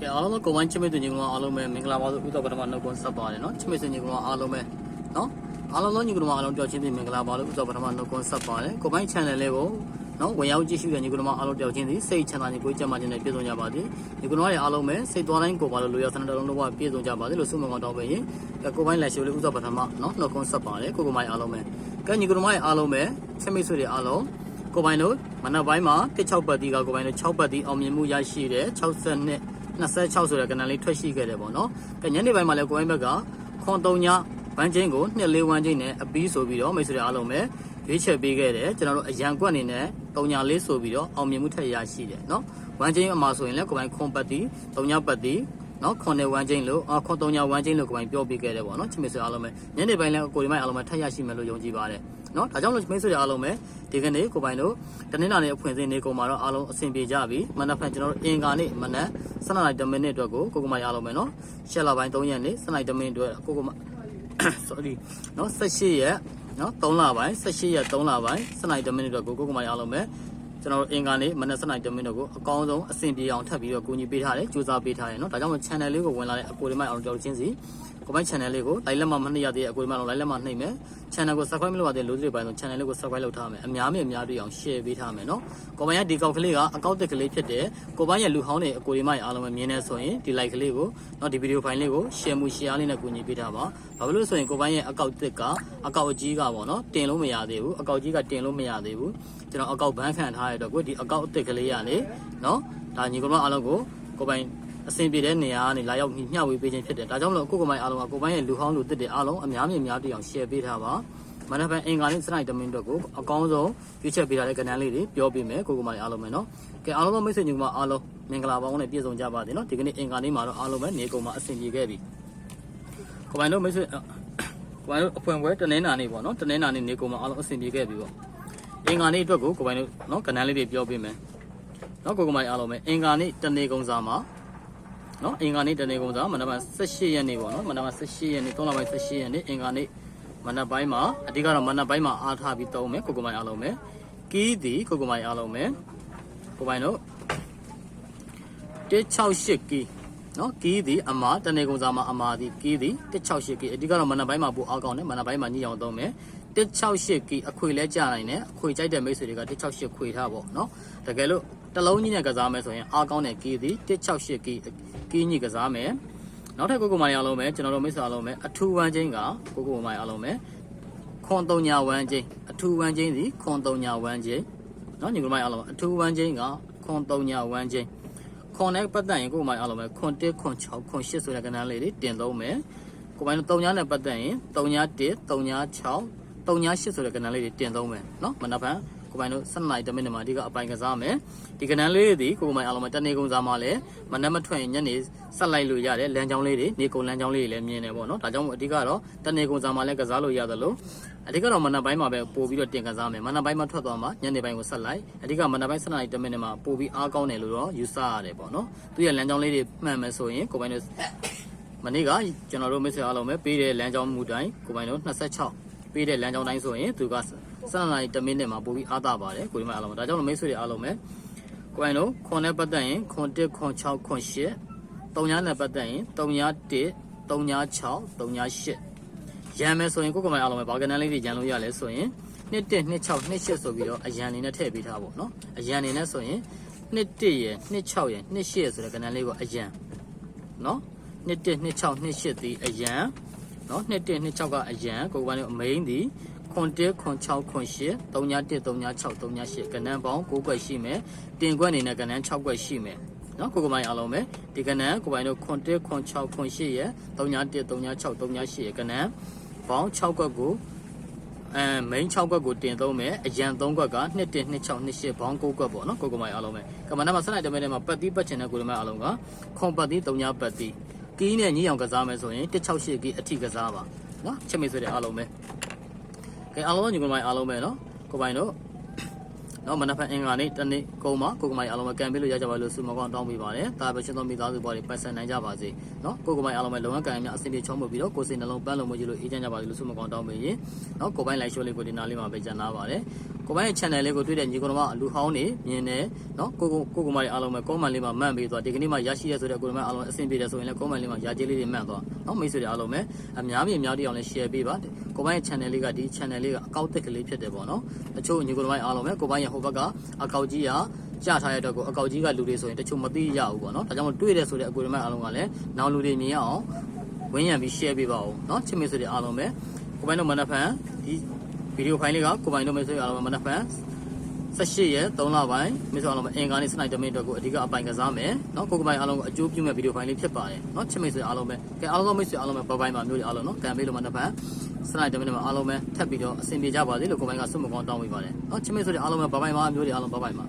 ကဲအားလုံးကိုဝိုင်းချစ်မိတ်ညီကောင်အားလုံးပဲမင်္ဂလာပါလို့ဥဒ္ဒပထမနှုတ်ခွန်းဆက်ပါတယ်နော်ချစ်မိတ်ညီကောင်အားလုံးပဲနော်အားလုံးလုံးညီကောင်အားလုံးကြောက်ချင်းပြီးမင်္ဂလာပါလို့ဥဒ္ဒပထမနှုတ်ခွန်းဆက်ပါတယ်ကိုဝိုင်း channel လေးကိုနော်ဝင်ရောက်ကြည့်ရှုတဲ့ညီကောင်အားလုံးကြောက်ချင်းသည်စိတ်ချမ်းသာခြင်းကိုကြံ့မာခြင်းနဲ့ပြည့်စုံကြပါစေညီကောင်တွေအားလုံးပဲစိတ်သွားတိုင်းကိုပါလို့လူရောက်စနတလုံးလုံးဝပြည့်စုံကြပါစေလို့ဆုမကောင်းတောင်းပေးရင်ကိုဝိုင်းလက်ရှိလေးဥဒ္ဒပထမနော်နှုတ်ခွန်းဆက်ပါတယ်ကိုကိုမိုင်းအားလုံးပဲကဲညီကောင်အားလုံးပဲချစ်မိတ်ဆွေတွေအားလုံးကိုပိုင်တို့မနက်ပိုင်းမှာ16ပတ်တီကကိုပိုင်တို့6ပတ်တီအောင်မြင်မှုရရှိတဲ့62 26ဆိုတဲ့ကဏ္ဍလေးထွက်ရှိခဲ့တယ်ပေါ့နော်။ကညနေပိုင်းမှာလည်းကိုင်းဘက်ကခွန်3ညဝမ်းချင်းကို2လေးဝမ်းချင်းနဲ့အပီးဆိုပြီးတော့မိတ်ဆွေတွေအားလုံးပဲရွေးချယ်ပေးခဲ့တယ်။ကျွန်တော်တို့အရန်ကွက်အနေနဲ့3ညလေးဆိုပြီးတော့အောင်မြင်မှုထက်ရရှိတယ်နော်။ဝမ်းချင်းအမှာဆိုရင်လည်းကိုင်းခွန်ပတ်တီ3ညပတ်တီ နော်ခွန်နဲ့ဝမ်းချင်းလို့အခွန်3ညဝမ်းချင်းလို့ကိုင်းပြောပေးခဲ့တယ်ပေါ့နော်။ချစ်မိတ်ဆွေအားလုံးပဲညနေပိုင်းလည်းကိုဒီမိုင်းအားလုံးပဲထက်ရရှိမယ်လို့ယုံကြည်ပါတယ်။နော်ဒါကြောင့်လို့မိတ်ဆွေအားလုံးပဲဒီကနေ့ကိုပိုင်တို့တနင်္လာနေ့အဖွင့်စင်းနေကုန်မှာတော့အားလုံးအဆင်ပြေကြပြီမနက်ဖြန်ကျွန်တော်တို့အင်္ဂါနေ့မနက်7နာရီ10မိနစ်အတွက်ကိုကိုကမိုင်အားလုံးပဲနော်ရှက်လာပိုင်း3ရက်နေ့7နာရီ10မိနစ်အတွက်ကိုကမ sorry နော်18ရက်နော်3လပိုင်း18ရက်3လပိုင်း7နာရီ10မိနစ်အတွက်ကိုကိုကမိုင်အားလုံးပဲ ကျွန်တော်တို့အင်္ဂါနေ့မနက်7နာရီ10မိနစ်ကိုအကောင်းဆုံးအဆင်ပြေအောင်ထပ်ပြီးတော့ကူညီပေးထားတယ်စူးစမ်းပေးထားတယ်နော်ဒါကြောင့်မို့ channel လေးကိုဝင်လာတဲ့အကိုဒီမိုင်အောင်ကြောက်ချင်းစီ ကိုမိုင် channel လေးကို like လက်မမနှိပ်ရသေးတဲ့အကိုဒီမိုင်အောင် like လက်မနှိပ်မယ် channel ကို subscribe မလုပ်ရသေးလို့လူတွေပိုင်းဆို channel လေးကို subscribe လုပ်ထားမယ်အများမြင့်အများတွေ့အောင် share ပေးထားမယ်နော်ကိုပိုင်ရဲ့ဒီကောက်ကလေးကအကောက်တက်ကလေးဖြစ်တယ်ကိုပိုင်ရဲ့လူဟောင်းတွေအကိုဒီမိုင်အားလုံးပဲမြင်နေဆိုရင်ဒီ like ကလေးကိုနော်ဒီ video file လေးကို share မှု share လေးနဲ့ကူညီပေးထားပါဘာဖြစ်လို့ဆိုရင်ကိုပိုင်ရဲ့အကောက်တက်ကအကောက်အကြီးကပေါ့နော်တင်လို့မရသေးဘူးအကောက်ကြီးကတင်လို့မရသေးဘူးကျွန်တော်အကောက်ဘန်းခံထားရတော့ကိုဒီအကောက်အသက်ကလေးကနေနော်ဒါညီကောင်မအားလုံးကိုကိုပိုင် အဆင်ပြေတဲ့နေရာကနေလာရောက်မျှဝေပေးခြင်းဖြစ်တယ်။ဒါကြောင့်မလို့ကိုကိုမိုင်းအားလုံးကကိုပိုင်းရဲ့လူဟောင်းလူတစ်တွေအားလုံးအများကြီးအများတွေ့အောင် share ပေးထားပါ။မနက်ဖြန်အင်္ဂါနေ့စနိုက်တမင်းတို့ကိုအကောင်းဆုံးရွေးချက်ပေးထားတဲ့ကဏ္ဍလေးတွေပြောပြမယ်ကိုကိုမိုင်းအားလုံးပဲနော်။ကဲအားလုံးသောမိတ်ဆွေညီမအားလုံးမင်္ဂလာပါအောင်နဲ့ပြည့်စုံကြပါစေနော်။ဒီကနေ့အင်္ဂါနေ့မှာတော့အားလုံးပဲနေကုန်မှာအဆင်ပြေခဲ့ပြီ။ကိုပိုင်းတို့မိတ်ဆွေကိုပိုင်းတို့အဖွင့်ပွဲတနင်္လာနေ့ပေါ့နော်။တနင်္လာနေ့နေကုန်မှာအားလုံးအဆင်ပြေခဲ့ပြီပေါ့။အင်္ဂါနေ့အတွက်ကိုကိုပိုင်းတို့နော်ကဏ္ဍလေးတွေပြောပြမယ်။နော်ကိုကိုမိုင်းအားလုံးပဲအင်္ဂါနေ့တနေကုန်စာမှာ နော်အင်္ဂါနေ့တနေ့ကုန်စားမနက်ပိုင်း18ရက်နေ့ပေါ့နော်မနက်ပိုင်း18ရက်နေ့3လပိုင်း18ရက်နေ့အင်္ဂါနေ့မနက်ပိုင်းမှာအဓိကတော့မနက်ပိုင်းမှာအားထားပြီးသုံးမယ်ကိုကိုမိုင်အားလုံးပဲကီးသည်ကိုကိုမိုင်အားလုံးပဲကိုမိုင်တို့168ကီးနော်ကီးသည်အမာတနေ့ကုန်စားမှာအမာသည်ကီးသည်168ကီးအဓိကတော့မနက်ပိုင်းမှာပိုအားကောင်းတယ်မနက်ပိုင်းမှာညှိအောင်သုံးမယ် 168K အခွေလဲကြာနိုင်တယ်အခွေကြိုက်တဲ့မိတ်ဆွေတွေက168ခွေထားပေါ့နော်တကယ်လို့တလုံးကြီးနဲ့ကစားမယ်ဆိုရင်အားကောင်းတဲ့ K သည် 168K K ကြီးကစားမယ်နောက်ထပ်ကိုကိုမိုင်အားလုံးပဲကျွန်တော်တို့မိတ်ဆွေအားလုံးပဲအထူးဝမ်းချင်းကကိုကိုမိုင်အားလုံးပဲခွန်တုံညာဝမ်းချင်းအထူးဝမ်းချင်းစီခွန်တုံညာဝမ်းချင်းနော်ညီကိုမိုင်အားလုံးအထူးဝမ်းချင်းကခွန်တုံညာဝမ်းချင်းခွန်နဲ့ပတ်သက်ရင်ကိုမိုင်အားလုံးပဲခွန်1ခွန်6ခွန်8ဆိုတဲ့ကဏ္ဍလေးတွေတင်သုံးမယ်ကိုမိုင်တို့တုံညာနဲ့ပတ်သက်ရင်3ညာ1 3ညာ6 3.8ဆိုတဲ့ကဏ္ဍလေးတွေတင်သုံးမယ်နော်မနက်ဖြန်ကိုပိုင်တို့7နိုင်တမိနစ်မှာအဓိကအပိုင်ကစားမယ်ဒီကဏ္ဍလေးတွေဒီကိုပိုင်အားလုံးမှာတနေကုန်စားမှာလဲမနက်မထွက်ရင်ညနေဆက်လိုက်လို့ရတယ်လမ်းကြောင်းလေးတွေနေကုန်လမ်းကြောင်းလေးတွေလည်းမြင်နေပေါ့နော်ဒါကြောင့်မို့အဓိကတော့တနေကုန်စားမှာလဲကစားလို့ရသလိုအဓိကတော့မနက်ပိုင်းမှာပဲပို့ပြီးတော့တင်ကစားမယ်မနက်ပိုင်းမှာထွက်သွားမှာညနေပိုင်းကိုဆက်လိုက်အဓိကမနက်ပိုင်း7နိုင်တမိနစ်မှာပို့ပြီးအားကောင်းတယ်လို့တော့ယူဆရတယ်ပေါ့နော်သူရဲ့လမ်းကြောင်းလေးတွေမှန်မယ်ဆိုရင်ကိုပိုင်တို့မနေ့ကကျွန်တော်တို့မိတ်ဆွေအားလုံးပဲပေးတဲ့လမ်းကြောင်းမူတိုင်းကိုပိုင်တို့26 ပေးတဲ့လမ်းကြောင်းတိုင်းဆိုရင်သူက7နာရီ10မိနစ်မှာပို့ပြီးအားတာပါတယ်ကိုဒီမှာအားလုံးဒါကြောင့်မိတ်ဆွေတွေအားလုံးပဲကိုယ်တို့ခွန်နဲ့ပတ်သက်ရင်ခွန်1ခွန်6ခွန်8 3ညနဲ့ပတ်သက်ရင်3ည1 3ည6 3ည8ရံမယ်ဆိုရင်ကိုယ်ကမိုင်အားလုံးပဲဘာကနန်းလေးတွေရံလို့ရလဲဆိုရင်1 1 2 6 2 8ဆိုပြီးတော့အရန်နေနဲ့ထည့်ပေးထားပေါ့နော်အရန်နေနဲ့ဆိုရင်1 1ရယ်2 6ရယ်2 8ရယ်ဆိုတဲ့ကနန်းလေးကိုအရန်နော်1 1 2 6 2 8ဒီအရန် နော်2 1 2 6ကအရန်ကိုယ်ကမိုင်အမိန်ဒီခွန်1ခွန်6ခွန်8 3ည1 3ည6 3ည8ကနန်းပေါင်း9ခွက်ရှိမယ်တင်ခွက်အနေနဲ့ကနန်း6ခွက်ရှိမယ်နော်ကိုကမိုင်အားလုံးပဲဒီကနန်းကိုပိုင်တို့ခွန်1ခွန်6ခွန်8ရယ်3ည1 3ည6 3ည8ရယ်ကနန်းပေါင်း6ခွက်ကိုအဲ main 6ခွက်ကိုတင်သုံးမယ်အရန်3ခွက်က2 1 2 6 2 8ဘောင်း9ခွက်ပေါ့နော်ကိုကမိုင်အားလုံးပဲကမ္ဘာနာမှာစနိုက်တမဲထဲမှာပတ်တိပတ်ချင်တဲ့ကိုကမိုင်အားလုံးကခွန်ပတ်တိ3ညပတ်တိ ကီးနဲ့ညီအောင်ကစားမယ်ဆိုရင်168ကီးအထိကစားပါနော်ချက်မိတ်ဆွေတွေအားလုံးပဲကဲအားလုံးညီမမိုင်အားလုံးပဲနော်ကိုပိုင်တို့ နော်မနက်ဖြန်အင်္ဂါနေ့တနေ့ကုန်းမှာကိုကမိုင်အားလုံးပဲကံပေးလို့ရကြပါလို့ဆုမကောင်းတောင်းပေးပါတယ်ဒါပဲရှင်းသောမိသားစုပေါ်တွေပတ်စံနိုင်ကြပါစေနော်ကိုကမိုင်အားလုံးပဲလုံငန်းကံများအဆင်ပြေချုံးမှုပြီးတော့ကိုယ်စိတ်နှလုံးပန်းလုံးမကြီးလို့အေးချမ်းကြပါစေလို့ဆုမကောင်းတောင်းပေးရင်နော်ကိုပိုင်းလိုက်ရှိုးလေးကိုဒီနားလေးမှာပဲကြံနာပါတယ်ကိုပိုင်းရဲ့ channel လေးကိုတွေ့တဲ့ညီကောင်မအလူဟောင်းနေမြင်တယ်နော်ကိုကိုကိုကမိုင်အားလုံးပဲ comment လေးမှာမှန်ပေးသွားဒီကနေ့မှရရှိရဆိုတဲ့ကိုကမိုင်အားလုံးအဆင်ပြေတယ်ဆိုရင်လည်း comment လေးမှာရာကျေးလေးတွေမှန်သွားနော်မိတ်ဆွေတွေအားလုံးပဲအများကြီးအများကြီးအောင်လည်း share ပေးပါကိုပိုင်းရဲ့ channel လေးကဒီ channel လေးကအကောက်တက်ကလေးဖြစ်တယ်ပေါ့နော်တချို့ညီကောင်မအားလုံးပဲကိုပိုင်းရဲ့ဟိုဘက်ကအကောက်ကြီးကကြထားတဲ့အတွက်ကိုအကောက်ကြီးကလူတွေဆိုရင်တချို့မသိရဘူးပေါ့နော်ဒါကြောင့်မို့တွေ့တယ်ဆိုတဲ့အကူရမအားလုံးကလည်းနောက်လူတွေမြင်ရအောင်ဝင်းရံပြီး share ပေးပါဦးနော်ချစ်မေဆွေတွေအားလုံးပဲကိုပိုင်တို့မနက်ဖန်ဒီဗီဒီယိုဖိုင်လေးကကိုပိုင်တို့မဆွေအားလုံးပဲမနက်ဖန် 18ရက်3လပိုင်းမေဆိုအားလုံးပဲအင်္ဂါနေ့စနိုက်တမင်းအတွက်ကိုအဓိကအပိုင်ကစားမယ်เนาะကိုကပိုင်းအားလုံးကိုအကျိုးပြုမဲ့ဗီဒီယိုဖိုင်လေးဖြစ်ပါတယ်เนาะချစ်မေဆိုတဲ့အားလုံးပဲကဲအားလုံးသောမိတ်ဆွေအားလုံးပဲဘပိုင်းပါမျိုးတွေအားလုံးเนาะကံပေးလို့မနက်ဖြန်စနိုက်တမင်းမှာအားလုံးပဲထပ်ပြီးတော့အဆင်ပြေကြပါစေလို့ကိုပိုင်းကဆုမကောင်းတောင်းပေးပါတယ်เนาะချစ်မေဆိုတဲ့အားလုံးပဲဘပိုင်းပါမျိုးတွေအားလုံးဘပိုင်းပါ